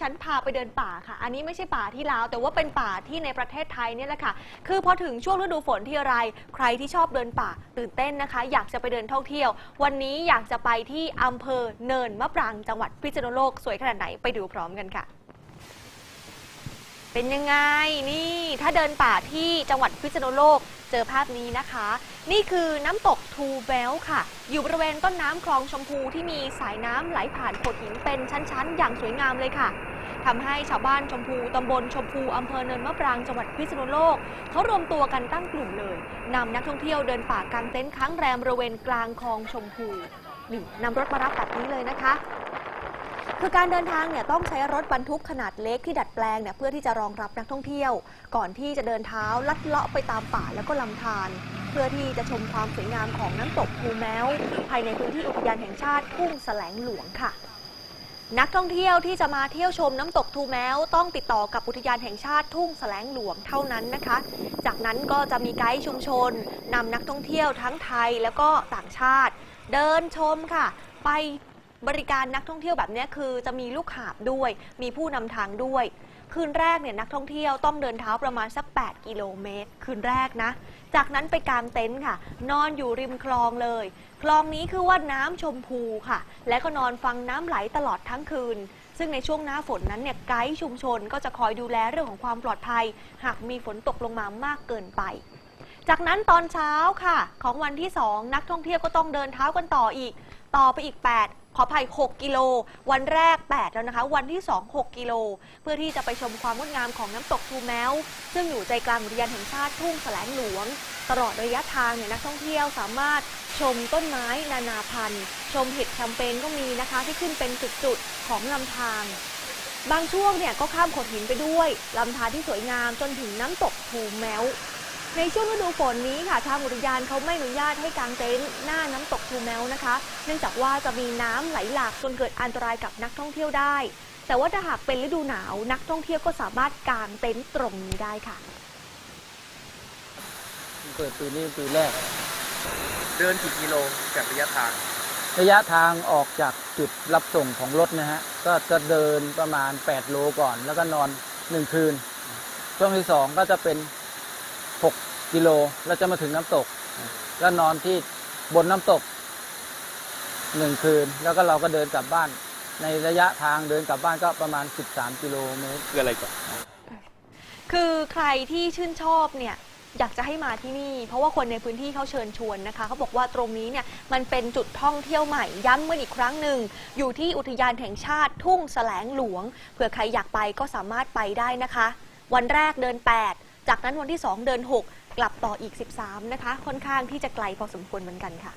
ฉันพาไปเดินป่าค่ะ อันนี้ไม่ใช่ป่าที่ลาว แต่ว่าเป็นป่าที่ในประเทศไทยเนี่ยแหละค่ะ คือพอถึงช่วงฤดูฝนที่ไร ใครที่ชอบเดินป่าตื่นเต้นนะคะ อยากจะไปเดินท่องเที่ยว วันนี้อยากจะไปที่อำเภอเนินมะปรางจังหวัดพิษณุโลก สวยขนาดไหนไปดูพร้อมกันค่ะ เป็นยังไงนี่ถ้าเดินป่าที่จังหวัดพิษณุโลกเจอภาพนี้นะคะ นี่คือน้ำตกทูเบลค่ะ อยู่บริเวณต้นน้ำคลองชมพูที่มีสายน้ำไหลผ่านโขดหินเป็นชั้นๆ อย่างสวยงามเลยค่ะทำให้ชาวบ้านชมพูตำบลชมพูอำเภอเนินมะปรางจังหวัดพิษณุโลกเขารวมตัวกันตั้งกลุ่มเลยนำนักท่องเที่ยวเดินป่ากางเต็นท์ค้างแรมบริเวณกลางคลองชมพูนี่นำรถมารับแบบนี้เลยนะคะ คือการเดินทางเนี่ยต้องใช้รถบรรทุกขนาดเล็กที่ดัดแปลงเนี่ยเพื่อที่จะรองรับนักท่องเที่ยว ก่อนที่จะเดินเท้าลัดเลาะไปตามป่าแล้วก็ลำธารเพื่อที่จะชมความสวยงามของน้ำตกภูแมวภายในพื้นที่อุทยานแห่งชาติทุ่งแสลงหลวงค่ะนักท่องเที่ยวที่จะมาเที่ยวชมน้ำตกทูแมวต้องติดต่อกับอุทยานแห่งชาติทุ่งแสลงหลวงเท่านั้นนะคะ จากนั้นก็จะมีไกด์ชุมชนนำนักท่องเที่ยวทั้งไทยแล้วก็ต่างชาติ เดินชมค่ะ ไป บริการนักท่องเที่ยวแบบนี้คือจะมีลูกหาบด้วย มีผู้นำทางด้วย คืนแรกเนี่ยนักท่องเที่ยวต้องเดินเท้าประมาณสัก 8 กิโลเมตร คืนแรกนะ จากนั้นไปกางเต็นท์ค่ะ นอนอยู่ริมคลองเลย คลองนี้คือว่าน้ำชมพูค่ะ และก็นอนฟังน้ำไหลตลอดทั้งคืนซึ่งในช่วงหน้าฝนนั้นเนี่ยไกด์ชุมชนก็จะคอยดูแลเรื่องของความปลอดภัย หากมีฝนตกลงมามากเกินไป จากนั้นตอนเช้าค่ะ ของวันที่ 2 นักท่องเที่ยวก็ต้องเดินเท้ากันต่ออีก ต่อไปอีก 8 ขออภัย 6 กิโล วันแรก 8 แล้วนะคะ วันที่ 2 6 กิโล เพื่อที่จะไปชมความงดงามของน้ำตกทูแมว ซึ่งอยู่ใจกลางอุทยานแห่งชาติทุ่งแสลงหลวง ตลอดระยะทางเนี่ยนักท่องเที่ยวสามารถชมต้นไม้นานาพันธุ์ ชมเห็ดแคมเปญก็มีนะคะ ที่ขึ้นเป็นจุดๆของลำธารบางช่วงเนี่ยก็ข้ามโขดหินไปด้วยลำธารที่สวยงามจนถึงน้ำตกทูแมว ในช่วงฤดูฝนนี้ค่ะทางอุทยานเขาไม่อนุญาตให้กางเต็นท์หน้าน้ำตกทูแมวนะคะ เนื่องจากว่าจะมีน้ำไหลหลากจนเกิดอันตรายกับนักท่องเที่ยวได้ แต่ว่าถ้าหากเป็นฤดูหนาวนักท่องเที่ยวก็สามารถกางเต็นท์ตรงนี้ได้ค่ะ เปิดปีนี้ปีแรก เดินกี่กิโลจากระยะทาง ระยะทางออกจากจุดรับส่งของรถนะฮะก็จะเดินประมาณ 8 โลก่อน แล้วก็นอน 1 คืน ช่วงที่ 2 ก็จะเป็น 6 กิโลแล้วจะมาถึงน้ำตก แล้วนอนที่บนน้ำตก1คืน แล้วก็เราก็เดินกลับบ้าน ในระยะทางเดินกลับบ้านก็ประมาณ 13 กิโลเมตรคืออะไรก่อนคือใครที่ชื่นชอบเนี่ยอยากจะให้มาที่นี่ เพราะว่าคนในพื้นที่เขาเชิญชวนนะคะเขาบอกว่าตรงนี้เนี่ยมันเป็นจุดท่องเที่ยวใหม่ย้ำกันอีกครั้งหนึ่ง อยู่ที่อุทยานแห่งชาติทุ่งแสลงหลวงเผื่อใครอยากไปก็สามารถไปได้นะคะ วันแรกเดิน 8 จากนั้นวันที่ 2 เดือน 6 กลับต่ออีก 13 นะคะ ค่อนข้างที่จะไกลพอสมควรเหมือนกันค่ะ